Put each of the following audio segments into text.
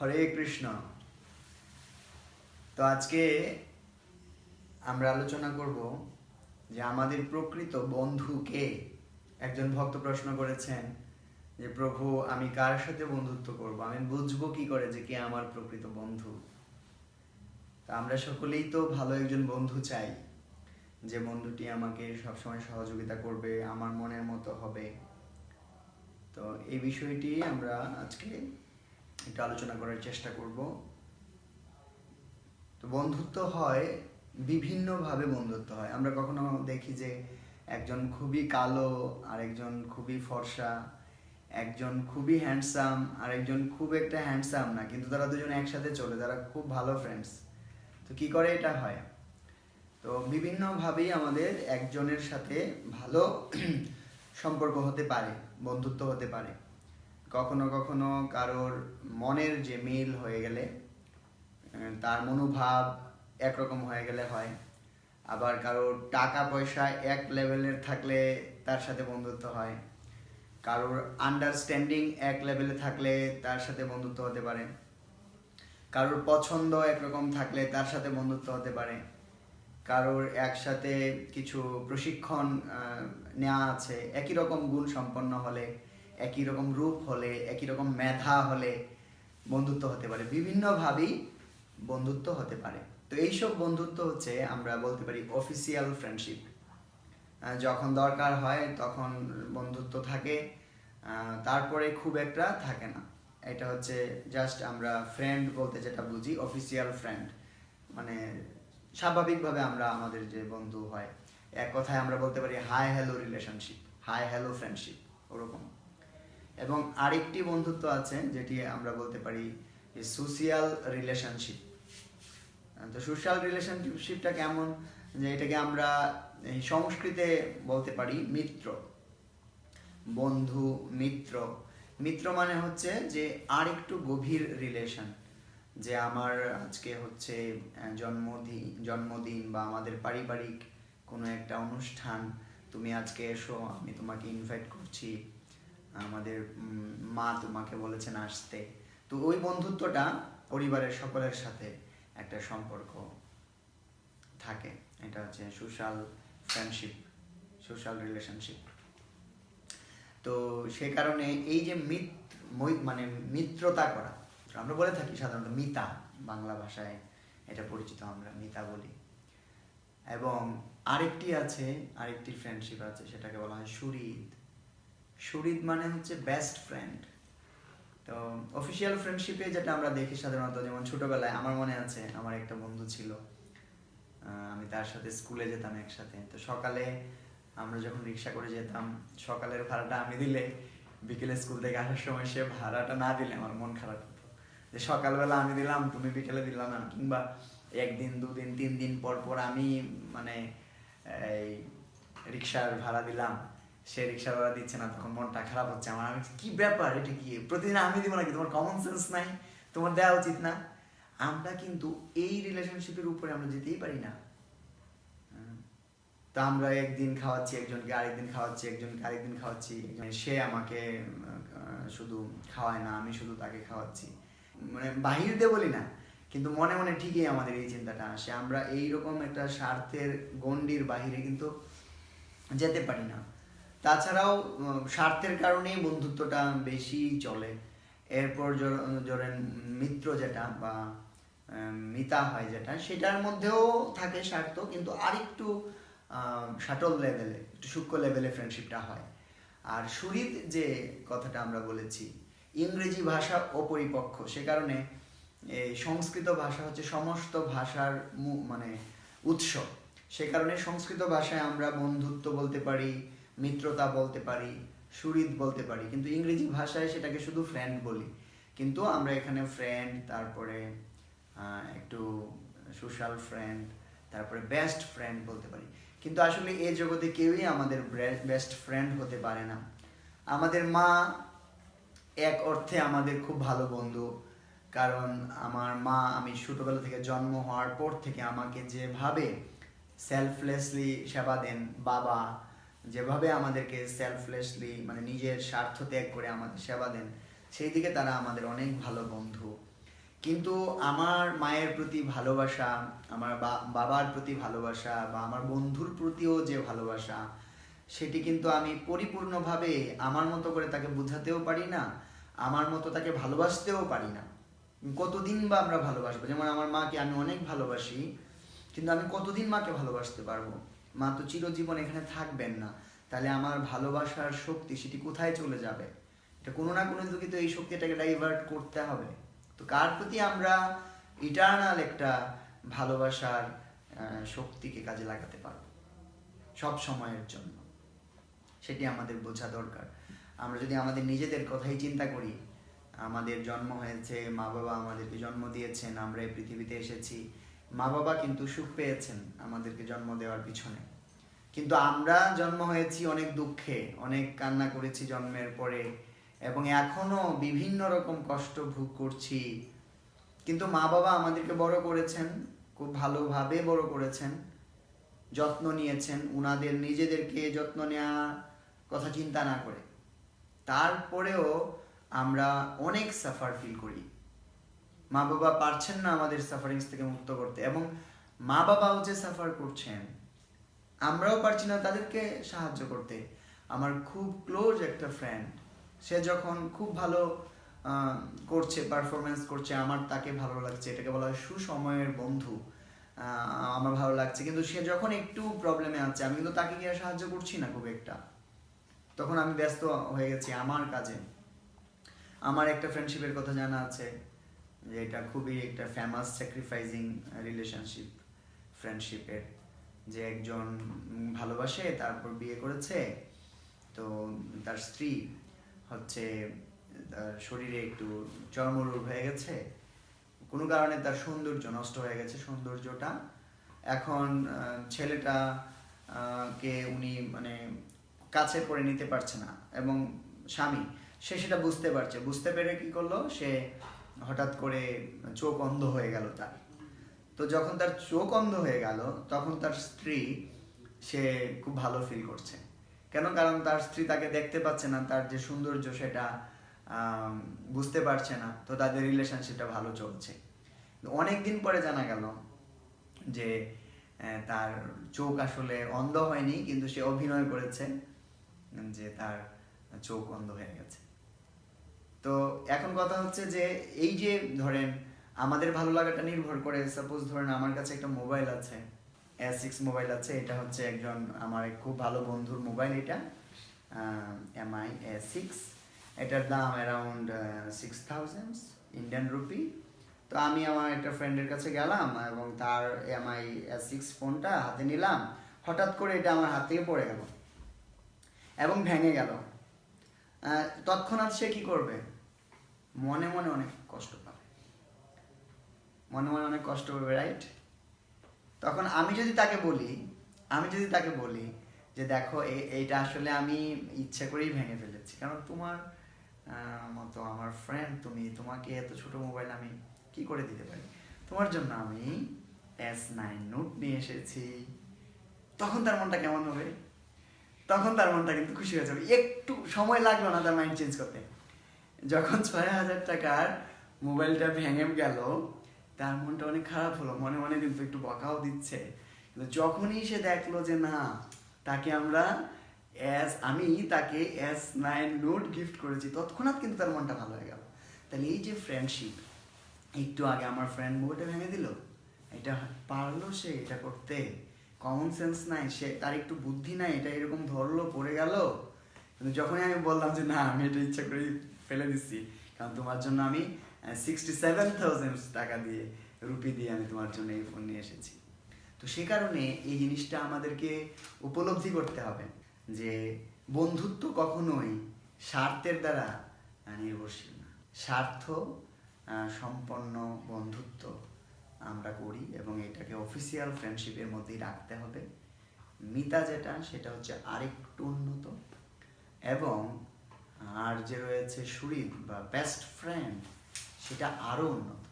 হরে কৃষ্ণ। তো আজকে আমরা আলোচনা করব যে আমাদের প্রকৃত বন্ধু কে? একজন ভক্ত প্রশ্ন করেছেন যে, প্রভু, আমি কার সাথে বন্ধুত্ব করব? আমি বুঝব কি করে যে কে আমার প্রকৃত বন্ধু? তা আমরা সকলেই তো ভালো একজন বন্ধু চাই। যে বন্ধুটি আমাকে সবসময় সহযোগিতা করবে, আমার মনের মতো হবে। তো এই বিষয়টি আমরা আজকে একটু আলোচনা করার চেষ্টা করব। তো বন্ধুত্ব হয় বিভিন্নভাবে বন্ধুত্ব হয়। আমরা কখনো দেখি যে একজন খুবই কালো আর একজন খুবই ফর্সা, একজন খুবই হ্যান্ডসাম আর একজন খুব একটা হ্যান্ডসাম না, কিন্তু তারা দুজন একসাথে চলে, তারা খুব ভালো ফ্রেন্ডস তো কি করে এটা হয়? তো বিভিন্নভাবেই আমাদের একজনের সাথে ভালো সম্পর্ক হতে পারে, বন্ধুত্ব হতে পারে। কখনো কখনো কারোর মনের যে মিল হয়ে গেলে তার মনোভাব একরকম হয়ে গেলে হয়। আবার কারোর টাকা পয়সা এক লেভেলের থাকলে তার সাথে বন্ধুত্ব হয়। কারোর আন্ডারস্ট্যান্ডিং এক লেভেলে থাকলে তার সাথে বন্ধুত্ব হতে পারে। কারোর পছন্দ একরকম থাকলে তার সাথে বন্ধুত্ব হতে পারে। কারোর একসাথে কিছু প্রশিক্ষণ নেওয়া আছে, একই রকম গুণ সম্পন্ন হলে একই রকম রূপ হলে, একই রকম মেধা হলে বন্ধুত্ব হতে পারে। বিভিন্নভাবেই বন্ধুত্ব হতে পারে। তো এইসব বন্ধুত্ব হচ্ছে আমরা বলতে পারি অফিসিয়াল ফ্রেন্ডশিপ যখন দরকার হয় তখন বন্ধুত্ব থাকে তারপরে খুব একটা থাকে না। এটা হচ্ছে জাস্ট আমরা ফ্রেন্ড বলতে যেটা বুঝি অফিসিয়াল ফ্রেন্ড মানে স্বাভাবিকভাবে আমরা আমাদের যে বন্ধু হয়, এক কথায় আমরা বলতে পারি hi hello relationship hi hello friendship ওরকম। এবং আরেকটি বন্ধুত্ব আছে যেটি আমরা বলতে পারি সোশিয়াল রিলেশনশিপ তো সোশ্যাল রিলেশনশিপটা কেমন? যে এটাকে আমরা সংস্কৃতে বলতে পারি মিত্র। বন্ধু, মিত্র। মিত্র মানে হচ্ছে যে আর একটু গভীর রিলেশন যে আমার আজকে হচ্ছে জন্মদিন জন্মদিন বা আমাদের পারিবারিক কোনো একটা অনুষ্ঠান, তুমি আজকে এসো, আমি তোমাকে ইনভাইট করছি। আমাদের মা তোমাকে বলেছেন আসতে। তো ওই বন্ধুত্বটা পরিবারের সকলের সাথে একটা সম্পর্ক থাকে। এটা হচ্ছে সোশ্যাল ফ্রেন্ডশিপ সোশ্যাল রিলেশনশিপ তো সে কারণে এই যে মিত মানে মিত্রতা করা, আমরা বলে থাকি সাধারণত মিতা, বাংলা ভাষায় এটা পরিচিত আমরা, মিতা বলি। এবং আরেকটি আছে, আরেকটি ফ্রেন্ডশিপ আছে, সেটাকে বলা হয় সুরিদ সুরিদ মানে হচ্ছে বেস্ট ফ্রেন্ড তো অফিসিয়াল ফ্রেন্ডশিপে যেটা আমরা দেখি সাধারণত, যেমন ছোটবেলায় আমার মনে আছে, আমার একটা বন্ধু ছিল আমি তার সাথে স্কুলে যেতাম একসাথে। তো সকালে আমরা যখন রিক্সা করে যেতাম, সকালের ভাড়াটা আমি দিলে, বিকেলে স্কুল থেকে আসার সময় সে ভাড়াটা না দিলে আমার মন খারাপ হতো। যে সকালবেলা আমি দিলাম, তুমি বিকেলে দিলাম না, কিংবা একদিন, দুদিন, তিন দিন পর পর আমি মানে এই রিক্সার ভাড়া দিলাম। সে রিক্সার ভাড়া দিচ্ছে না, তখন মনটা খারাপ হচ্ছে। আমার আমি কি ব্যাপার? এটা কি? প্রতিদিন আমি দিব নাকি? তোমার কমন সেন্স নাই? তোমার দেওয়া উচিত না? আমরা কিন্তু এই রিলেশনশিপের উপরে আমরা যেতেই পারি না। তা আমরা একদিন খাওয়াচ্ছি একজনকে, আরেকদিন খাওয়াচ্ছি একজনকে, আরেকদিন খাওয়াচ্ছি সে আমাকে শুধু খাওয়ায় না, আমি শুধু তাকে খাওয়াচ্ছি। মানে বাহির দিয়ে বলি না, কিন্তু মনে মনে ঠিকই আমাদের এই চিন্তাটা আসে। আমরা এইরকম একটা স্বার্থের গণ্ডির বাহিরে কিন্তু যেতে পারি না। তাছাড়াও স্বার্থের কারণেই বন্ধুত্বটা বেশি চলে। এরপর ধরেন মিত্র যেটা বা মিতা হয় যেটা, সেটার মধ্যেও থাকে স্বার্থ, কিন্তু আরেকটু শাটল লেভেলে একটু সূক্ষ্ম লেভেলে ফ্রেন্ডশিপটা হয়। আর সুরিদ যে কথাটা আমরা বলেছি, ইংরেজি ভাষা অপরিপক্ষ সে কারণে এই সংস্কৃত ভাষা হচ্ছে সমস্ত ভাষার মানে উৎস। সে কারণে সংস্কৃত ভাষায় আমরা বন্ধুত্ব বলতে পারি মিত্রতা বলতে পারি সুরিদ বলতে পারি, কিন্তু ইংরেজি ভাষায় সেটাকে শুধু ফ্রেন্ড বলি। কিন্তু আমরা এখানে ফ্রেন্ড তারপরে একটু সোশ্যাল ফ্রেন্ড তারপরে বেস্ট ফ্রেন্ড বলতে পারি। কিন্তু আসলে এই জগতে কেউই আমাদের বেস্ট ফ্রেন্ড হতে পারে না। আমাদের মা এক অর্থে আমাদের খুব ভালো বন্ধু। কারণ আমার মা, আমি ছোটবেলা থেকে জন্ম হওয়ার পর থেকে আমাকে যেভাবে সেলফলেসলি সেবা দেন বাবা যেভাবে আমাদেরকে সেলফলেসলি মানে নিজের স্বার্থ ত্যাগ করে আমাদের সেবা দেন, সেই দিকে তারা আমাদের অনেক ভালো বন্ধু। কিন্তু আমার মায়ের প্রতি ভালোবাসা, আমার বাবার প্রতি ভালোবাসা বা আমার বন্ধুর প্রতিও যে ভালোবাসা, সেটি কিন্তু আমি পরিপূর্ণভাবে আমার মতো করে তাকে বোঝাতেও পারি না, আমার মতো তাকে ভালোবাসতেও পারি না। কতদিন বা আমরা ভালোবাসবো? যেমন আমার মাকে আমি অনেক ভালোবাসি, কিন্তু আমি কতদিন মাকে ভালোবাসতে পারব? মা তো চিরজীবন এখানে থাকবেন না। তাহলে আমার ভালোবাসার শক্তি সেটি কোথায় চলে যাবে? এটা কোনো না কোনো দিকে তো এই শক্তিটাকে ডাইভার্ট করতে হবে। তো কার প্রতি আমরা ইটার্নাল একটা ভালোবাসার শক্তিকে কাজে লাগাতে পারব? সব সময়ের জন্য। সেটি আমাদের বোঝা দরকার। আমরা যদি আমাদের নিজেদের কথাই চিন্তা করি, আমাদের জন্ম হয়েছে, মা বাবা আমাদেরকে জন্ম দিয়েছেন, আমরা এই পৃথিবীতে এসেছি মা বাবা কিন্তু সুখ পেয়েছেন আমাদেরকে জন্ম দেওয়ার পিছনে। কিন্তু আমরা জন্ম হয়েছি অনেক দুঃখে, অনেক কান্না করেছি জন্মের পরে এবং এখনও বিভিন্ন রকম কষ্ট ভোগ করছি। কিন্তু মা বাবা আমাদেরকে বড় করেছেন, খুব ভালোভাবে বড় করেছেন, যত্ন নিয়েছেন উনাদের নিজেদেরকে যত্ন নেওয়ার কথা চিন্তা না করে। তারপরেও আমরা অনেক সাফার ফিল করি। মা বাবা পারছেন না আমাদের সাফারিংস থেকে মুক্ত করতে এবং মা বাবাও যে সাফার করছেন, আমরাও পারছি না তাদেরকে সাহায্য করতে। আমার খুব ক্লোজ একটা ফ্রেন্ড সে যখন খুব ভালো করছে পারফরমেন্স করছে, আমার তাকে ভালো লাগছে, এটাকে বলা হয় সুসময়ের বন্ধু আমার ভালো লাগছে। কিন্তু সে যখন একটু প্রবলেমে আছে, আমি কিন্তু তাকে গিয়ে সাহায্য করছি না খুব একটা। তখন আমি ব্যস্ত হয়ে গেছি আমার কাজে। আমার একটা ফ্রেন্ডশিপের কথা জানা আছে। যে এটা খুবই একটা ফেমাস স্যাক্রিফাইজিং রিলেশনশিপ ফ্রেন্ডশিপের যে একজন ভালোবাসে, তারপর বিয়ে করেছে, তো তার স্ত্রী হচ্ছে তার শরীরে একটু চর্মরোগ হয়ে গেছে। কোনো কারণে তার সৌন্দর্য নষ্ট হয়ে গেছে সৌন্দর্যটা। এখন ছেলেটা কে উনি মানে কাছে করে নিতে পারছে না এবং স্বামী, সে সেটা বুঝতে পারছে। বুঝতে পেরে কি করল? সে হঠাৎ করে চোখ অন্ধ হয়ে গেল তার। তো যখন তার চোখ অন্ধ হয়ে গেল, তখন তার স্ত্রী সে খুব ভালো ফিল করছে। কেন? কারণ তার স্ত্রী তাকে দেখতে পাচ্ছে না, তার যে সৌন্দর্য সেটা বুঝতে পারছে না। তো তাদের রিলেশনশিপটা ভালো চলছে। অনেক দিন পরে জানা গেল যে তার চোখ আসলে অন্ধ হয়নি, কিন্তু সে অভিনয় করেছে, যে তার চোখ অন্ধ হয়ে গেছে। তো এখন কথা হচ্ছে যে এই যে ধরেন আমাদের ভালো লাগাটা নির্ভর করে সাপোজ ধরেন আমার কাছে একটা মোবাইল আছে এস সিক্স মোবাইল আছে, এটা হচ্ছে একজন আমার খুব ভালো বন্ধুর মোবাইল এটা এমআই এস সিক্স এটার দাম around six thousand Indian rupee তো আমি আমার একটা ফ্রেন্ডের কাছে গেলাম এবং তার এমআই এস সিক্স ফোনটা হাতে নিলাম, হঠাৎ করে এটা আমার হাত থেকে পড়ে গেল এবং ভেঙে গেল। তৎক্ষণাৎ সে কি করবে? মনে মনে অনেক কষ্ট পাবে। মনে মনে অনেক কষ্ট পাবে রাইট তখন আমি যদি তাকে বলি, আমি যদি তাকে বলি যে দেখো এইটা আসলে আমি ইচ্ছে করেই ভেঙে ফেলেছি। কারণ তোমার মতো আমার ফ্রেন্ড তুমি, তোমাকে এত ছোট মোবাইল আমি কি করে দিতে পারি? তোমার জন্য আমি এস নাইন নোট নিয়ে এসেছি। তখন তার মনটা কেমন হবে? তখন তার মনটা কিন্তু খুশি হয়ে যাবে। একটু সময় লাগল না তার মাইন্ড চেঞ্জ করতে। যখন ছয় হাজার টাকার মোবাইলটা ভেঙে গেল, তার মনটা অনেক খারাপ হলো। মনে মনে কিন্তু একটু বকাও দিচ্ছে। কিন্তু যখনই সে দেখল যে না, তাকে আমরা এস আমি তাকে এস নাইন নোট গিফট করেছি, তৎক্ষণাৎ কিন্তু তার মনটা ভালো হয়ে গেল। তাহলে এই যে ফ্রেন্ডশিপ একটু আগে আমার ফ্রেন্ড মোবাইলটা ভেঙে দিল, এটা পারল সে এটা করতে? কমন সেন্স নাই, সে তার একটু বুদ্ধি নাই, এটা এরকম ধরলো, পড়ে গেল। কিন্তু যখনই আমি বললাম যে, না, আমি এটা ইচ্ছা করে ফেলে দিচ্ছি, কারণ তোমার জন্য আমি সিক্সটি সেভেন থাউজেন্ড টাকা দিয়ে, রুপি দিয়ে আমি তোমার জন্য এই ফোন নিয়ে এসেছি। তো সে কারণে এই জিনিসটা আমাদেরকে উপলব্ধি করতে হবে যে, বন্ধুত্ব কখনোই স্বার্থের দ্বারা নির্ভরশীল না। স্বার্থ সম্পন্ন বন্ধুত্ব করি এবং এটাকে অফিসিয়াল ফ্রেন্ডশিপের মধ্যেই রাখতে হবে। মিতা যেটা, সেটা হচ্ছে আরেকটু উন্নত এবং আর যে রয়েছে সুরিত বা বেস্ট ফ্রেন্ড সেটা আরও উন্নত।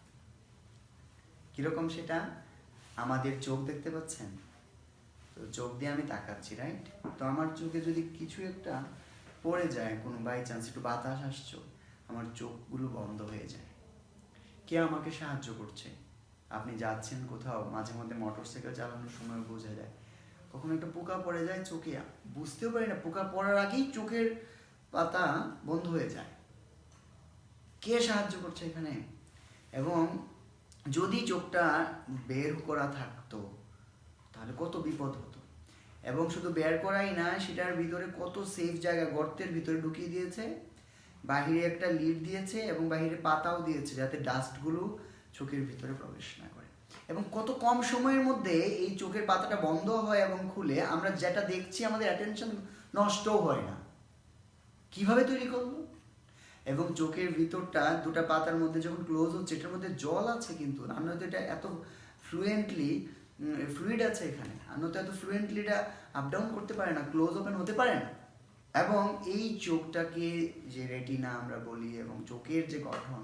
কীরকম সেটা? আমাদের চোখ দেখতে পাচ্ছেন? তো চোখ দিয়ে আমি তাকাচ্ছি রাইট তো আমার চোখে যদি কিছু একটা পড়ে যায়, কোনো বাই চান্স একটু বাতাস আসছো, আমার চোখগুলো বন্ধ হয়ে যায়। কে আমাকে সাহায্য করছে? আপনি যাচ্ছেন কোথাও, মাঝে মধ্যে মোটর সাইকেল চালানোর সময় বোঝা যায়। কখনো একটা পোকা পড়ে যায় চোখে, বুঝতেও পারি না, পোকা পড়ার আগেই চোখের পাতা বন্ধ হয়ে যায়। কে সাহায্য করছে এখানে? এবং যদি চোখটা বের করা থাকতো, তাহলে কত বিপদ হতো। এবং শুধু বের করাই না, সেটার ভিতরে কত সেফ জায়গা, গর্তের ভিতরে ঢুকিয়ে দিয়েছে। বাহিরে একটা লিড দিয়েছে এবং বাহিরে পাতাও দিয়েছে, যাতে ডাস্টগুলো চোখের ভিতরে প্রবেশ না করে। এবং কত কম সময়ের মধ্যে এই চোখের পাতাটা বন্ধ হয় এবং খুলে আমরা যেটা দেখছি আমাদের অ্যাটেনশন নষ্টও হয় না। কীভাবে তৈরি করল এবং চোখের ভিতরটা দুটো পাতার মধ্যে যখন ক্লোজ হচ্ছে, এটার মধ্যে জল আছে কিন্তু। আর নয়তো এটা এত ফ্লুয়েন্টলি ফ্লুইড আছে এখানে। আর নয়তো এত ফ্লুয়েন্টলি এটা আপ ডাউন করতে পারে না ক্লোজ ওপেন হতে পারে না। এবং এই চোখটাকে যে রেটিনা আমরা বলি এবং চোখের যে গঠন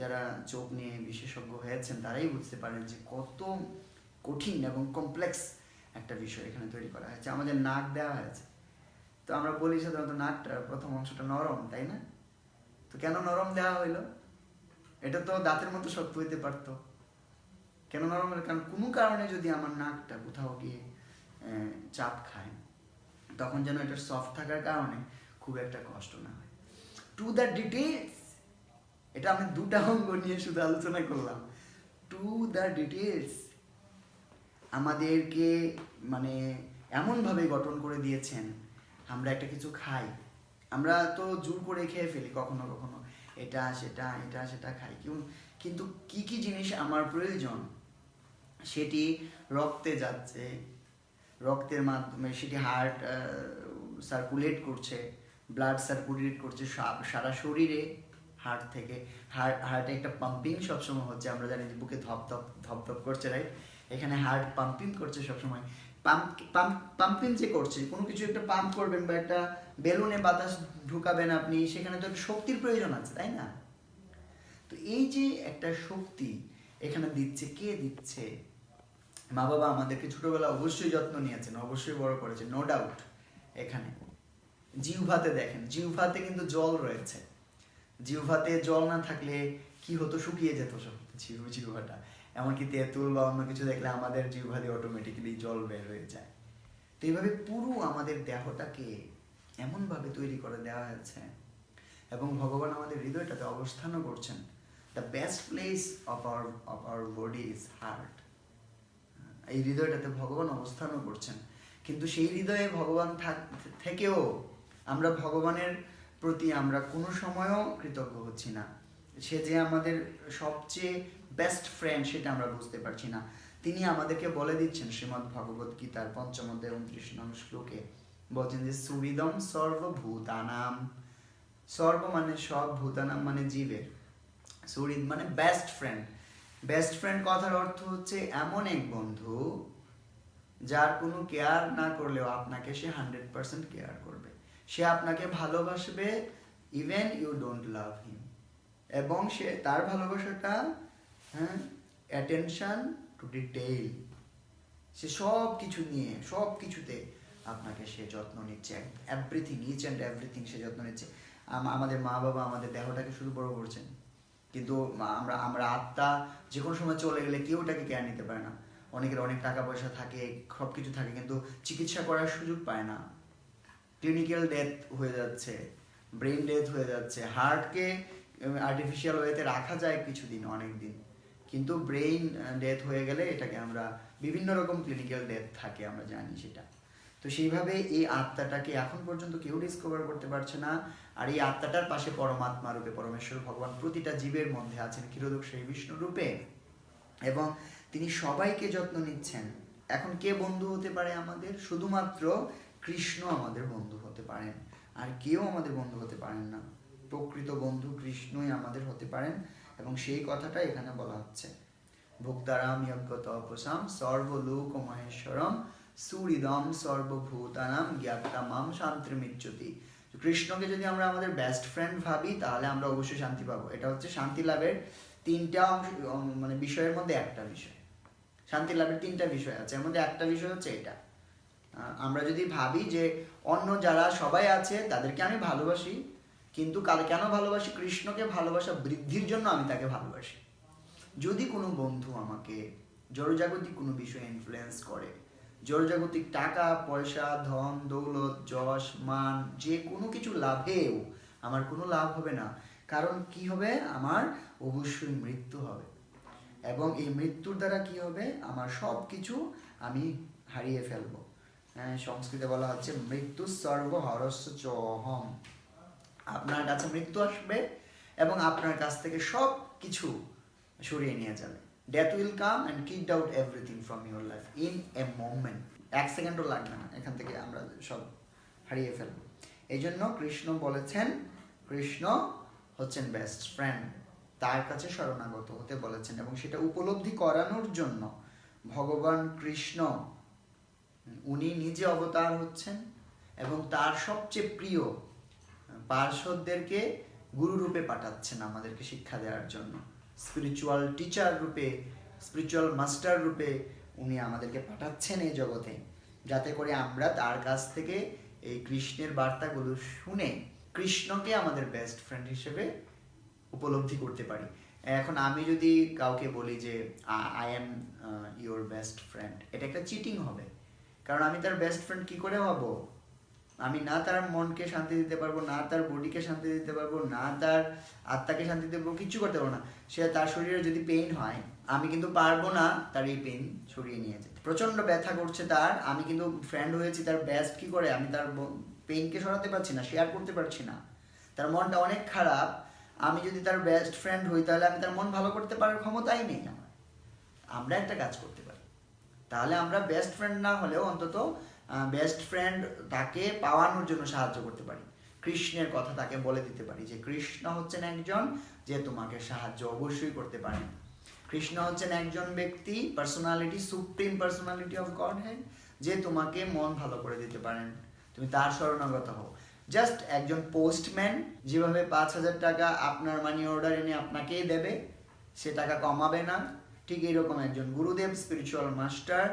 যারা চোখ নিয়ে বিশেষজ্ঞ হয়েছেন, তারাই বুঝতে পারেন যে কত কঠিন এবং কমপ্লেক্স একটা বিষয় এখানে তৈরি করা হয়েছে। আমাদের নাক দেওয়া হয়েছে। তো আমরা বলি সাধারণত নাকটা প্রথম অংশটা নরম, তাই না? তো কেন নরম দেওয়া হইল? এটা তো দাঁতের মতো শক্ত হইতে পারতো। কেন নরম হলো? কারণ কোনো কারণে যদি আমার নাকটা কোথাও গিয়ে চাপ খায়, তখন যেন এটা সফট থাকার কারণে খুব একটা কষ্ট না হয়। টু দ্য ডিটেলস এটা আমি দুটা অঙ্গ নিয়ে শুধু আলোচনা করলাম। টু দ্য ডিটেলস আমাদেরকে মানে এমনভাবে গঠন করে দিয়েছেন, আমরা একটা কিছু খাই। আমরা তো জোর করে খেয়ে ফেলি কখনো কখনো, এটা, সেটা এটা, সেটা খাই। কিউ- কিন্তু কি কি জিনিস আমার প্রয়োজন, সেটি রক্তে যাচ্ছে, রক্তের মাধ্যমে সেটি হার্ট সার্কুলেট করছে ব্লাড সার্কুলেট করছে সারা শরীরে। হার্ট থেকে। হার্ট হার্টে একটা পাম্পিং সবসময় হচ্ছে, আমরা জানি যে বুকে ধপ ধপ ধপ ধপ করছে রাইট এখানে হার্ট পাম্পিং করছে সবসময়। পাম্প পাম্প পাম্পিং যে করছে, কোনো কিছু একটা পাম্প করবেন বা একটা বেলুনে বাতাস ঢুকাবেন আপনি, সেখানে তো শক্তির প্রয়োজন আছে, তাই না? তো এই যে একটা শক্তি এখানে দিচ্ছে, কে দিচ্ছে? মা বাবা আমাদেরকে ছোটবেলা অবশ্যই যত্ন নিয়েছেন, অবশ্যই বড় করেছেন নো ডাউট এখানে। জিহ্বাতে দেখেন, জিহ্বাতে কিন্তু জল রয়েছে। জিহ্বাতে জল না থাকলে কি হতো? শুকিয়ে যেত সব জিহ্ব, জিহ্বাটা। এমনকি তেঁতুল বা অন্য কিছু দেখলে আমাদের জিহ্বা দিয়ে অটোমেটিক্যালি জল বের হয়ে যায়। তো এইভাবে পুরো আমাদের দেহটাকে এমনভাবে তৈরি করে দেওয়া হয়েছে এবং ভগবান আমাদের হৃদয়টাতে অবস্থানও করছেন। The best place of our of our body is heart এই হৃদয়টাতে ভগবান অবস্থানও করছেন। কিন্তু সেই হৃদয়ে ভগবান থাক- থেকেও আমরা ভগবানের প্রতি আমরা কোনো সময়ও কৃতজ্ঞ হচ্ছি না। সে যে আমাদের সবচেয়ে বেস্ট ফ্রেন্ড সেটা আমরা বুঝতে পারছি না। তিনি আমাদেরকে বলে দিচ্ছেন শ্রীমদ্ ভগবত গীতার পঞ্চম অধ্যায় উনত্রিশ নং শ্লোকে, বলছেন যে সুরিদম সর্বভূতানাম। সর্ব মানে সব ভূতানাম মানে জীবের। সুরিদ মানে বেস্ট ফ্রেন্ড বেস্ট ফ্রেন্ড কথার অর্থ হচ্ছে এমন এক বন্ধু যার কোনো কেয়ার না করলেও আপনাকে সে হান্ড্রেড পার্সেন্ট কেয়ার করবে। সে আপনাকে ভালোবাসবে even you don't love him এবং সে তার ভালোবাসাটা হ্যাঁ অ্যাটেনশন টু ডিটেইল সে সব কিছু নিয়ে সব কিছুতে আপনাকে সে যত্ন নিচ্ছে এভরিথিং ইচ অ্যান্ড এভরিথিং সে যত্ন নিচ্ছে। আম- আমাদের মা বাবা আমাদের দেহটাকে শুধু বড় করছেন। কিন্তু আমরা আমরা আত্মা যে কোনো সময় চলে গেলে কেউ ওটাকে কেয়ার নিতে পারে না। অনেকের অনেক টাকা পয়সা থাকে সব কিছু থাকে, কিন্তু চিকিৎসা করার সুযোগ পায় না। ক্লিনিক্যাল ডেথ হয়ে যাচ্ছে ব্রেন ডেথ হয়ে যাচ্ছে হার্টকে আর্টিফিশিয়াল ওয়েতে রাখা যায় কিছুদিন অনেক দিন কিন্তু ব্রেইন ডেথ হয়ে গেলে এটাকে আমরা বিভিন্ন রকম ক্লিনিক্যাল ডেথ থাকে, আমরা জানি সেটা। তো সেইভাবে এই আত্মাটাকে এখন পর্যন্ত কেউ ডিসকভার করতে পারছে না। আর এই আত্মাটার পাশে পরমাত্মা রূপে পরমেশ্বর ভগবান প্রতিটা জীবের মধ্যে আছেন, ক্ষীরোদক সেই বিষ্ণু রূপে। এবং তিনি সবাইকে যত্ন নিচ্ছেন। এখন কে বন্ধু হতে পারে আমাদের? শুধুমাত্র কৃষ্ণ আমাদের বন্ধু হতে পারেন, আর কেউ আমাদের বন্ধু হতে পারেন না। প্রকৃত বন্ধু কৃষ্ণই আমাদের হতে পারেন এবং সেই কথাটা এখানে বলা হচ্ছে। ভোক্তারাম যজ্ঞ তপসাম সর্বলোক মহেশ্বরম সুরিদম সর্বভূতানাম জ্ঞাতামাম শান্তিমিচ্যতি। কৃষ্ণকে যদি আমরা আমাদের বেস্ট ফ্রেন্ড ভাবি, তাহলে আমরা অবশ্যই শান্তি পাবো। এটা হচ্ছে শান্তি লাভের তিনটা অংশ মানে বিষয়ের মধ্যে একটা বিষয়। শান্তি লাভের তিনটা বিষয় আছে। এর মধ্যে একটা বিষয় হচ্ছে এটা। আমরা যদি ভাবি যে অন্য যারা সবাই আছে, তাদেরকে আমি ভালোবাসি, কিন্তু কাল কেন ভালোবাসি? কৃষ্ণকে ভালোবাসা বৃদ্ধির জন্য আমি তাকে ভালোবাসি। যদি কোনো বন্ধু আমাকে জড়জাগতিক কোনো বিষয়ে ইনফ্লুয়েন্স করে, জড়জাগতিক টাকা, পয়সা, ধন, দৌলত, যশ, মান, যে কোনো কিছু লাভেও আমার কোনো লাভ হবে না। কারণ কি হবে? আমার অবশ্যই মৃত্যু হবে। এবং এই মৃত্যুর দ্বারা কি হবে? আমার সব কিছু আমি হারিয়ে ফেলব। সংস্কৃতে বলা হচ্ছে মৃত্যু সর্ব হরস্য চহম। আপনার কাছে মৃত্যু আসবে এবং আপনার কাছ থেকে সব কিছু সরিয়ে নিয়ে যাবে। Death will come and kick out everything from your life in a moment এক সেকেন্ডও লাগবে না, এখান থেকে আমরা সব হারিয়ে ফেলব। এই জন্য কৃষ্ণ বলেছেন, কৃষ্ণ হচ্ছেন বেস্ট ফ্রেন্ড তার কাছে শরণাগত হতে বলেছেন এবং সেটা উপলব্ধি করানোর জন্য ভগবান কৃষ্ণ উনি নিজে অবতার হচ্ছেন এবং তার সবচেয়ে প্রিয় পার্শ্বদেরকে গুরু রূপে পাঠাচ্ছেন আমাদেরকে শিক্ষা দেওয়ার জন্য। স্পিরিচুয়াল টিচার রূপে স্পিরিচুয়াল মাস্টার রূপে উনি আমাদেরকে পাঠাচ্ছেন এই জগতে, যাতে করে আমরা তার কাছ থেকে এই কৃষ্ণের বার্তাগুলো শুনে কৃষ্ণকে আমাদের বেস্ট ফ্রেন্ড হিসেবে উপলব্ধি করতে পারি। এখন আমি যদি কাউকে বলি যে I am your best friend এটা একটা চিটিং হবে। কারণ আমি তার বেস্ট ফ্রেন্ড কি করে হব? আমি না তার মনকে শান্তি দিতে পারব, না তার বডিকে শান্তি দিতে পারব, না তার আত্মাকে শান্তি দিতে পারব কিচ্ছু করতে পারব না। সে তার শরীরে যদি পেইন হয়, আমি কিন্তু পারব না তার এই পেইন সরিয়ে নিয়ে যেতে। প্রচণ্ড ব্যথা করছে তার, আমি কিন্তু ফ্রেন্ড হয়েছি, তার বেস্ট কি করে? আমি তার পেইনকে সরাতে পারছি না শেয়ার করতে পারছি না। তার মনটা অনেক খারাপ, আমি যদি তার বেস্ট ফ্রেন্ড হই, তাহলে আমি তার মন ভালো করতে পারার ক্ষমতাই নেই আমার। আমরা একটা কাজ করতে তাহলে আমরা বেস্ট ফ্রেন্ড না হলেও অন্তত বেস্ট ফ্রেন্ড তাকে পাওয়ানোর জন্য সাহায্য করতে পারি। কৃষ্ণের কথা তাকে বলে দিতে পারি যে, কৃষ্ণ হচ্ছেন একজন যে তোমাকে সাহায্য অবশ্যই করতে পারেন কৃষ্ণ হচ্ছেন একজন ব্যক্তি personality supreme personality of God হ্যাঁ যে তোমাকে মন ভালো করে দিতে পারেন। তুমি তার শরণাগত হও। জাস্ট একজন পোস্টম্যান যেভাবে পাঁচ হাজার টাকা আপনার মানি অর্ডার এনে আপনাকেই দেবে, সে টাকা কমাবে না। ঠিক এইরকম একজন। গুরুদেব স্পিরিচুয়াল মাস্টার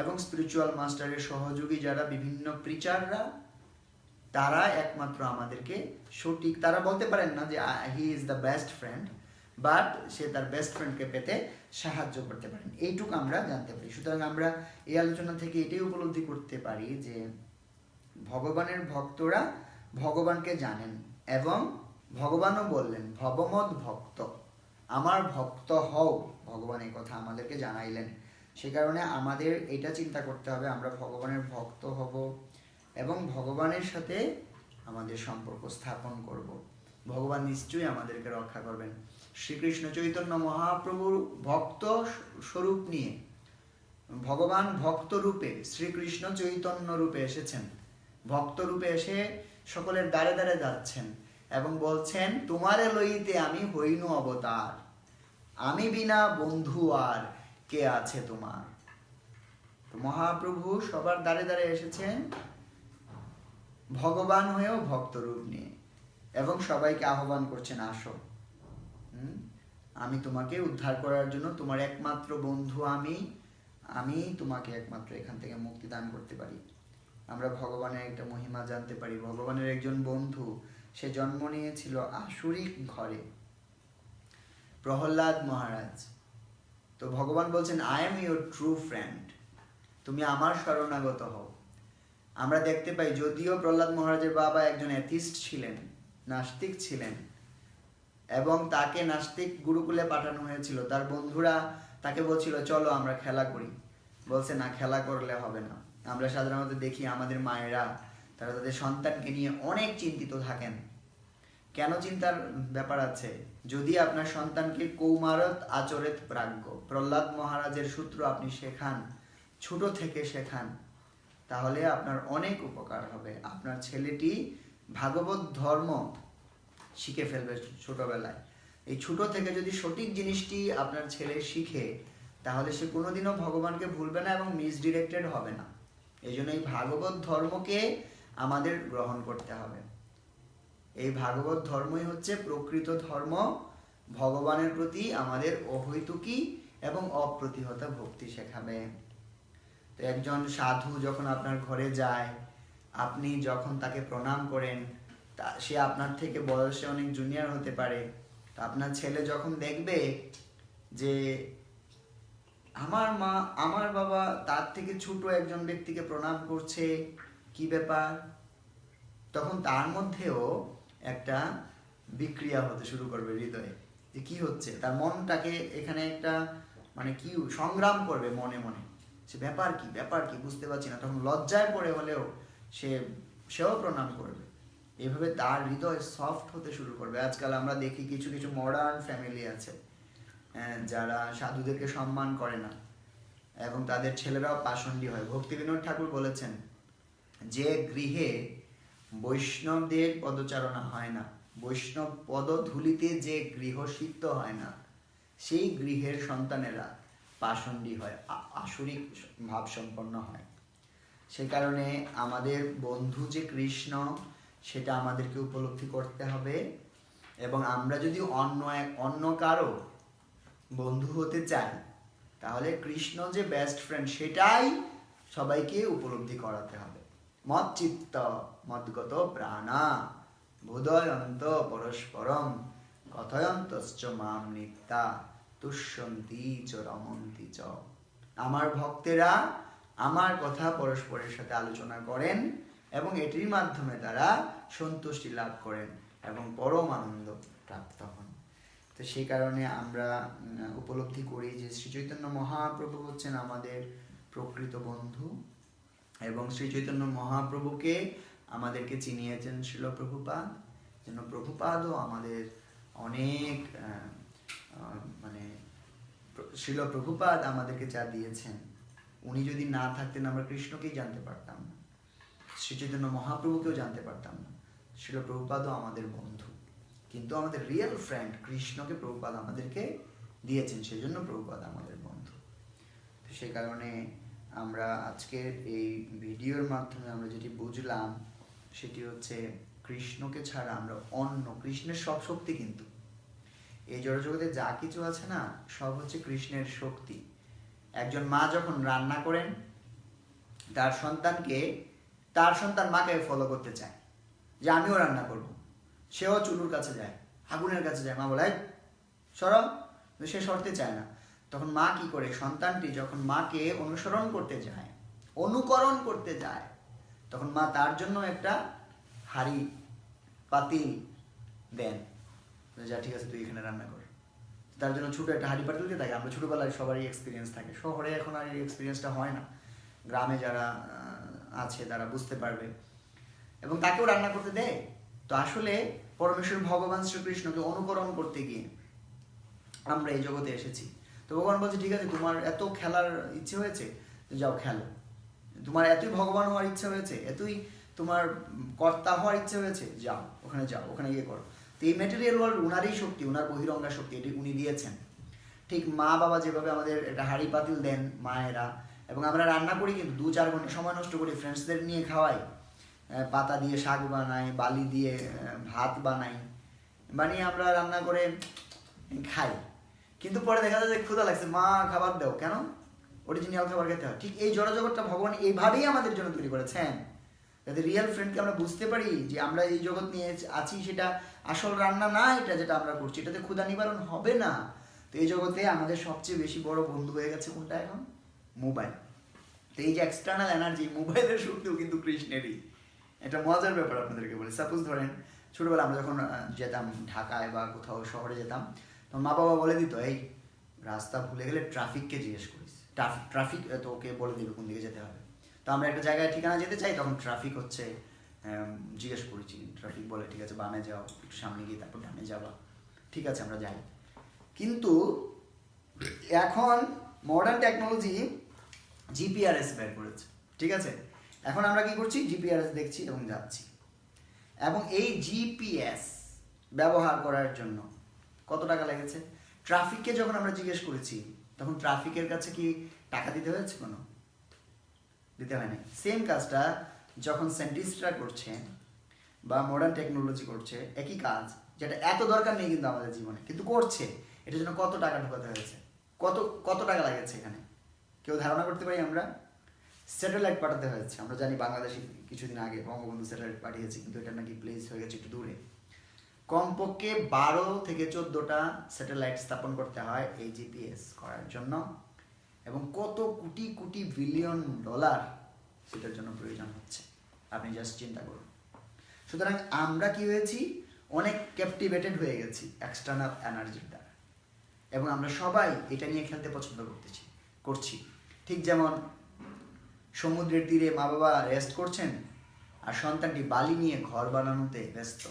এবং স্পিরিচুয়াল মাস্টারের সহযোগী যারা বিভিন্ন প্রিচাররা তারা একমাত্র আমাদেরকে সঠিক, তারা বলতে পারেন না যে he is the best friend but সে তার বেস্ট ফ্রেন্ডকে পেতে সাহায্য করতে পারেন। এইটুকু আমরা জানতে পারি। সুতরাং আমরা এই আলোচনা থেকে এটাই উপলব্ধি করতে পারি যে, ভগবানের ভক্তরা ভগবানকে জানেন এবং ভগবানও বললেন ভবমত ভক্ত আমার ভক্ত হও। ভগবান এই কথা আমাদেরকে জানাইলেন। সে কারণে আমাদের এটা চিন্তা করতে হবে, আমরা ভগবানের ভক্ত হব এবং ভগবানের সাথে আমাদের সম্পর্ক স্থাপন করব। ভগবান নিশ্চয়ই আমাদেরকে রক্ষা করবেন। শ্রীকৃষ্ণ চৈতন্য মহাপ্রভুর ভক্ত স্বরূপ নিয়ে ভগবান ভক্ত রূপে, শ্রীকৃষ্ণ চৈতন্য রূপে এসেছেন। ভক্ত রূপে এসে সকলের দ্বারে দ্বারে যাচ্ছেন এবং বলছেন, তোমারে লইতে আমি হইনু অবতার। আমি বিনা বন্ধু আর কে আছে তোমার? মহাপ্রভু সবার দ্বারে দ্বারে এসেছেন। ভগবান হয়েও ভক্ত রূপ নিয়ে এবং সবাইকে আহ্বান করছেন, আসো। আমি তোমাকে উদ্ধার করার জন্য তোমার একমাত্র বন্ধু আমি। আমি তোমাকে একমাত্র এখান থেকে মুক্তি দান করতে পারি। আমরা ভগবানের একটা মহিমা জানতে পারি। ভগবানের একজন বন্ধু, সে জন্ম নিয়েছিল আসুরিক ঘরে। প্রহ্লাদ মহারাজ। তো ভগবান বলছেন I am your true friend তুমি আমার শরণাগত হও। আমরা দেখতে পাই, যদিও প্রহ্লাদ মহারাজের বাবা একজন অ্যাথিস্ট ছিলেন, নাস্তিক ছিলেন, এবং তাকে নাস্তিক গুরুকুলে পাঠানো হয়েছিল। তার বন্ধুরা তাকে বলছিল, চলো আমরা খেলা করি। বলছে, না, খেলা করলে হবে না। আমরা সাধারণত দেখি আমাদের মায়েরা, তারা তাদের সন্তানকে নিয়ে অনেক চিন্তিত থাকেন। কেন চিন্তার ব্যাপার আছে? যদি আপনার সন্তানকে কৌমারত আচরেত প্রাজ্ঞ প্রহ্লাদ মহারাজের সূত্র আপনি শেখান, ছোট থেকে শেখান, তাহলে আপনার অনেক উপকার হবে। আপনার ছেলেটি ভাগবত ধর্ম শিখে ফেলবে ছোটবেলায়। এই ছোট থেকে যদি সঠিক জিনিসটি আপনার ছেলে শিখে, তাহলে সে কোনোদিনও ভগবানকে ভুলবে না এবং মিসডিরেক্টেড হবে না। এই জন্য এই ভাগবত ধর্মকে আমাদের গ্রহণ করতে হবে। এই ভাগবত ধর্মই হচ্ছে প্রকৃত ধর্ম, ভগবানের প্রতি আমাদের অহৈতুকী এবং অপ্রতিহত ভক্তি শেখাবে। তো একজন সাধু যখন আপনার ঘরে যায়, আপনি যখন তাকে প্রণাম করেন, তা সে আপনার থেকে বয়সে অনেক জুনিয়র হতে পারে। তো আপনার ছেলে যখন দেখবে যে আমার মা, আমার বাবা তার থেকে ছোট একজন ব্যক্তিকে প্রণাম করছে, কি ব্যাপার? তখন তার মধ্যেও একটা বিক্রিয়া হতে শুরু করবে হৃদয়ে। যে কি হচ্ছে? তার মনটাকে এখানে একটা মানে কি সংগ্রাম করবে মনে মনে। সে ব্যাপার কি? ব্যাপার কি? বুঝতে পারছি না। তখন লজ্জায় পড়ে হলেও সে, সেও প্রণাম করবে। এভাবে তার হৃদয় সফট হতে শুরু করবে। আজকাল আমরা দেখি কিছু কিছু মডার্ন ফ্যামিলি আছে যারা সাধুদেরকে সম্মান করে না। এবং তাদের ছেলেরাও পাষণ্ডী হয়। ভক্তিবিনোদ ঠাকুর বলেছেন, যে গৃহে বৈষ্ণবদের পদচারণা হয় না। বৈষ্ণব পদধূলিতে যে গৃহ সিদ্ধ হয় না, সেই গৃহের সন্তানেরা পাষণ্ডী হয় আসরিক ভাব সম্পন্ন হয়। সে কারণে আমাদের বন্ধু যে কৃষ্ণ, সেটা আমাদেরকে উপলব্ধি করতে হবে এবং আমরা যদি অন্য এক অন্য কারও বন্ধু হতে চাই, তাহলে কৃষ্ণ যে বেস্ট ফ্রেন্ড সেটাই সবাইকে উপলব্ধি করাতে হবে। মত চিত্ত মদগত প্রাণা, বোধয়ন্ত পরস্পরম, কথয়ন্তশ্চ মাম নিত্যা, তুষ্যন্তি চ রমন্তি চ। আমার ভক্তেরা আমার কথা পরস্পরের সাথে আলোচনা করেন এবং এটির মাধ্যমে তারা সন্তুষ্টি লাভ করেন এবং পরম আনন্দ প্রাপ্ত হন। তো সেই কারণে আমরা উপলব্ধি করি যে শ্রী চৈতন্য মহাপ্রভু হচ্ছেন আমাদের প্রকৃত বন্ধু। এবং শ্রী চৈতন্য মহাপ্রভুকে আমাদেরকে চিনিয়েছেন শিল প্রভুপাদ যেন প্রভুপাদও আমাদের অনেক মানে শিল প্রভুপাদ আমাদেরকে যা দিয়েছেন, উনি যদি না থাকতেন আমরা কৃষ্ণকেই জানতে পারতাম না। শ্রী চৈতন্য মহাপ্রভুকেও জানতে পারতাম না। শিল প্রভুপাদও আমাদের বন্ধু। কিন্তু আমাদের রিয়েল ফ্রেন্ড কৃষ্ণকে প্রভুপাদ আমাদেরকে দিয়েছেন সেই জন্য প্রভুপাদ আমাদের বন্ধু। তো সেই কারণে আমরা আজকের এই ভিডিওর মাধ্যমে আমরা যেটি বুঝলাম সেটি হচ্ছে কৃষ্ণকে ছাড়া আমরা অন্য কৃষ্ণের সব শক্তি কিন্তু। এই জড়জগতে যা কিছু আছে না সব হচ্ছে কৃষ্ণের শক্তি। একজন মা যখন রান্না করেন তার সন্তানকে তার সন্তান মাকে ফলো করতে চায় যে আমিও রান্না করব। সেও চুলুর কাছে যায় আগুনের কাছে যায়। মা বলে "এই, সরো। কিন্তু সে সরতে চায় না। তখন মা কি করে? সন্তানটি যখন মাকে অনুসরণ করতে যায়, অনুকরণ করতে যায়, তখন মা তার জন্য একটা হাড়ি, পাতিল দেন। যা, ঠিক আছে, তুই এখানে রান্না কর। তার জন্য ছোট একটা হাড়ি, পাতিল দিয়ে থাকে। আমরা ছোটবেলায় সবারই এক্সপিরিয়েন্স থাকে। শহরে এখন আর এই এক্সপিরিয়েন্সটা হয় না। গ্রামে যারা আছে, তারা বুঝতে পারবে। এবং তাকেও রান্না করতে দেয়। তো আসলে পরমেশ্বর ভগবান শ্রীকৃষ্ণকে অনুকরণ করতে গিয়ে আমরা এই জগতে এসেছি। তো ভগবান বলছে, ঠিক আছে, তোমার এত খেলার ইচ্ছে হয়েছে যাও খেলো। তোমার এতই ভগবান হওয়ার ইচ্ছে হয়েছে, এতই তোমার কর্তা হওয়ার ইচ্ছে হয়েছে, যাও, ওখানে যাও, ওখানে গিয়ে করো। তো এই ম্যাটেরিয়াল ওয়ার্ল্ড উনারই শক্তি, উনার বহিরঙ্গা শক্তি, এটি উনি দিয়েছেন। ঠিক মা বাবা যেভাবে আমাদের একটা হাঁড়ি পাতিল দেন, মায়েরা, এবং আমরা রান্না করি কিন্তু দু চার ঘণ্টা সময় নষ্ট করি ফ্রেন্ডসদের নিয়ে খাওয়াই পাতা দিয়ে শাক বানাই, বালি দিয়ে ভাত বানাই, বানিয়ে আমরা রান্না করে খাই। কিন্তু পরে দেখা যায় যে ক্ষুধা লাগছে। মা, খাবার দাও। কেন? অরিজিনাল খাবার খেতে হয়। ঠিক এই জড়জগৎটা ভগবান এইভাবেই আমাদের জন্য তৈরি করেছেন। যাতে রিয়েল ফ্রেন্ডকে আমরা বুঝতে পারি যে আমরা এই জগৎ নিয়ে আছি, সেটা আসল রান্না না, এটা যেটা আমরা করছি, এটাতে ক্ষুধা নিবারণ হবে না। তো এই জগতে আমাদের সবচেয়ে বেশি বড় বন্ধু হয়ে গেছে কোনটা এখন? মোবাইল। তো এই যে এক্সটার্নাল এনার্জি মোবাইলের শক্তিও কিন্তু কৃষ্ণেরই। এটা মজার ব্যাপার আপনাদেরকে বলি। সাপোজ ধরেন ছোটবেলা আমরা যখন যেতাম ঢাকায় বা কোথাও শহরে যেতাম তখন মা বাবা বলে দিত, এই, রাস্তা ভুলে গেলে ট্রাফিককে জিজ্ঞেস করিস। ট্রাফিক তো ওকে বলে দিবে কোন দিকে যেতে হবে। তো আমরা একটা জায়গায় ঠিকানা যেতে চাই, তখন ট্রাফিক হচ্ছে জিজ্ঞেস করেছি ট্রাফিক বলে, ঠিক আছে, বামে যাও, একটু সামনে গিয়ে তারপর ডানে যাবা। ঠিক আছে, আমরা যাই। কিন্তু এখন মডার্ন টেকনোলজি জিপিআরএস বের করেছে, ঠিক আছে? এখন আমরা কি করছি? জিপিআরএস দেখছি এবং যাচ্ছি। এবং এই জিপিএস ব্যবহার করার জন্য কত টাকা লেগেছে? ট্রাফিককে যখন আমরা জিজ্ঞেস করেছি, তখন ট্রাফিকের কাছে কি টাকা দিতে হয়েছে কোনো? দিতে হয়নি। সেম কাজটা যখন সায়েন্টিস্টরা করছে বা মডার্ন টেকনোলজি করছে, একই কাজ, যেটা এত দরকার নেই কিন্তু আমাদের জীবনে, কিন্তু করছে, এটার জন্য কত টাকা ঢোকাতে হয়েছে? কত কত টাকা লাগেছে এখানে? কেউ ধারণা করতে পারি আমরা? স্যাটেলাইট পাঠাতে হয়েছে। আমরা জানি বাংলাদেশে কিছুদিন আগে বঙ্গবন্ধু স্যাটেলাইট পাঠিয়েছি, কিন্তু এটা নাকি প্লেস হয়ে গেছে একটু দূরে। কমপক্ষে বারো থেকে চোদ্দোটা স্যাটেলাইট স্থাপন করতে হয় এই জিপিএস করার জন্য। এবং কত কোটি কোটি বিলিয়ন ডলার সেটার জন্য প্রয়োজন হচ্ছে। আপনি জাস্ট চিন্তা করুন। সুতরাং আমরা কি হয়েছি? অনেক ক্যাপটিভেটেড হয়ে গেছি এক্সটার্নাল এনার্জির দ্বারা। এবং আমরা সবাই এটা নিয়ে খেলতে পছন্দ করতেছি, করছি। ঠিক যেমন সমুদ্রের তীরে মা বাবা রেস্ট করছেন আর সন্তানটি বালি নিয়ে ঘর বানানোতে ব্যস্ত।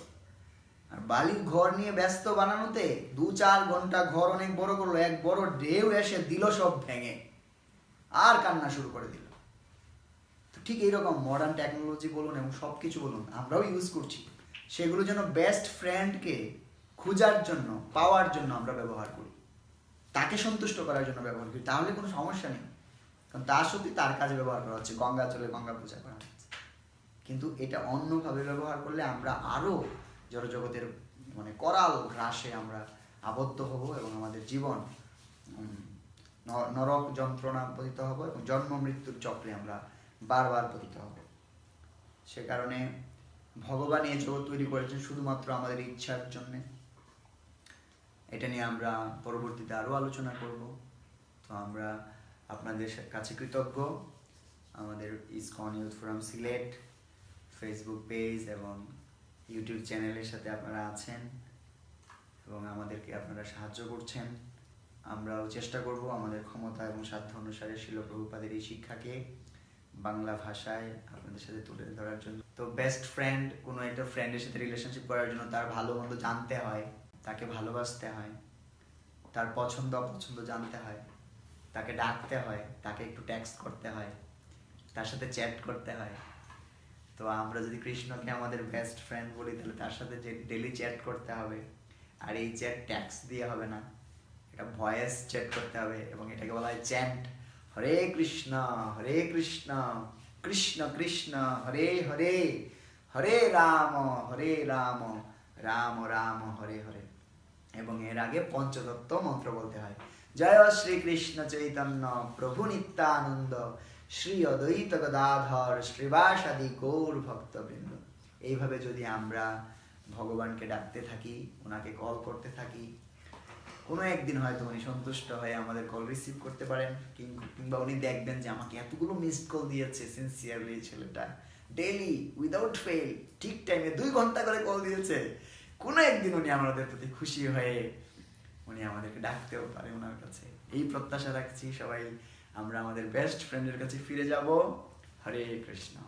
আর বালির ঘর নিয়ে ব্যস্ত বানানোতে দু চার ঘণ্টা ঘর অনেক বড় করল, এক বড় ঢেউ এসে দিল সব ভেঙে। আর কান্না শুরু করে দিল। তো ঠিক এইরকম মডার্ন টেকনোলজি বলুন এবং সব কিছু বলুন, আমরাও ইউজ করছি। সেগুলো যেন বেস্ট ফ্রেন্ডকে খোঁজার জন্য, পাওয়ার জন্য আমরা ব্যবহার করি। তাকে সন্তুষ্ট করার জন্য ব্যবহার করি, তাহলে কোনো সমস্যা নেই। কারণ তার সত্যি তার কাজে ব্যবহার করা হচ্ছে, গঙ্গা চলে গঙ্গা পূজা করা হচ্ছে। কিন্তু এটা অন্যভাবে ব্যবহার করলে আমরা আরও জড়জগতের মানে করাল গ্রাসে আমরা আবদ্ধ হব এবং আমাদের জীবন নরক যন্ত্রণা পতিত হব এবং জন্ম মৃত্যুর চক্রে আমরা বারবার পতিত হব। সে কারণে ভগবান এই জগৎ তৈরি করেছেন শুধুমাত্র আমাদের ইচ্ছার জন্যে। এটা নিয়ে আমরা পরবর্তীতে আরও আলোচনা করব। তো আমরা আপনাদের কাছে কৃতজ্ঞ। আমাদের ISKCON youth forum Sylhet Facebook page এবং ইউটিউব চ্যানেলের সাথে আপনারা আছেন এবং আমাদেরকে আপনারা সাহায্য করছেন, আমরাও চেষ্টা করব আমাদের ক্ষমতা এবং সাধ্য অনুসারে শিল প্রভুপাদের এই শিক্ষাকে বাংলা ভাষায় আপনাদের সাথে তুলে ধরার জন্য। তো বেস্ট ফ্রেন্ড কোনো একটা ফ্রেন্ডের সাথে রিলেশনশিপ করার জন্য তার ভালো মন্দ জানতে হয়, তাকে ভালোবাসতে হয়, তার পছন্দ, অপছন্দ জানতে হয়, তাকে ডাকতে হয়, তাকে একটু ট্যাক্স করতে হয়, তার সাথে চ্যাট করতে হয়। তো আমরা যদি কৃষ্ণকে আমাদের বেস্ট ফ্রেন্ড বলি, তাহলে তার সাথে যে ডেলি চ্যাট করতে হবে, আর এই চ্যাট ট্যাক্স দিয়ে হবে না। এটা ভয়েস চ্যাট করতে হবে এবং এটাকে বলা হয় চ্যান্ট হরে কৃষ্ণ হরে কৃষ্ণ কৃষ্ণ কৃষ্ণ, হরে হরে হরে রাম হরে রাম রাম রাম, হরে হরে। এবং এর আগে পঞ্চতত্ত্ব মন্ত্র বলতে হয়। জয় শ্রীকৃষ্ণ চৈতন্য, প্রভু নিত্যানন্দ শ্রী অদ্বৈত গদাধর শ্রীবাসাদি গৌর ভক্তবৃন্দ এইভাবে যদি আমরা ভগবানকে ডাকতে থাকি, ওনাকে কল করতে থাকি, কোনো একদিন হয়তো উনি সন্তুষ্ট হয়ে আমাদের কল রিসিভ করতে পারেন কিংবা উনি দেখবেন যে আমাকে এতগুলো মিসড কল দিয়েছে সিনসিয়ারলি ছেলেটা। ডেইলি উইদাউট ফেল ঠিক টাইমে দুই ঘণ্টা করে কল দিয়েছে। কোনো একদিন উনি আমাদের প্রতি খুশি হয়ে উনি আমাদেরকে ডাকতেও পারে ওনার কাছে। এই প্রত্যাশা রাখছি সবাই। আমরা আমাদের বেস্ট ফ্রেন্ডের কাছে ফিরে যাব। হরে কৃষ্ণ।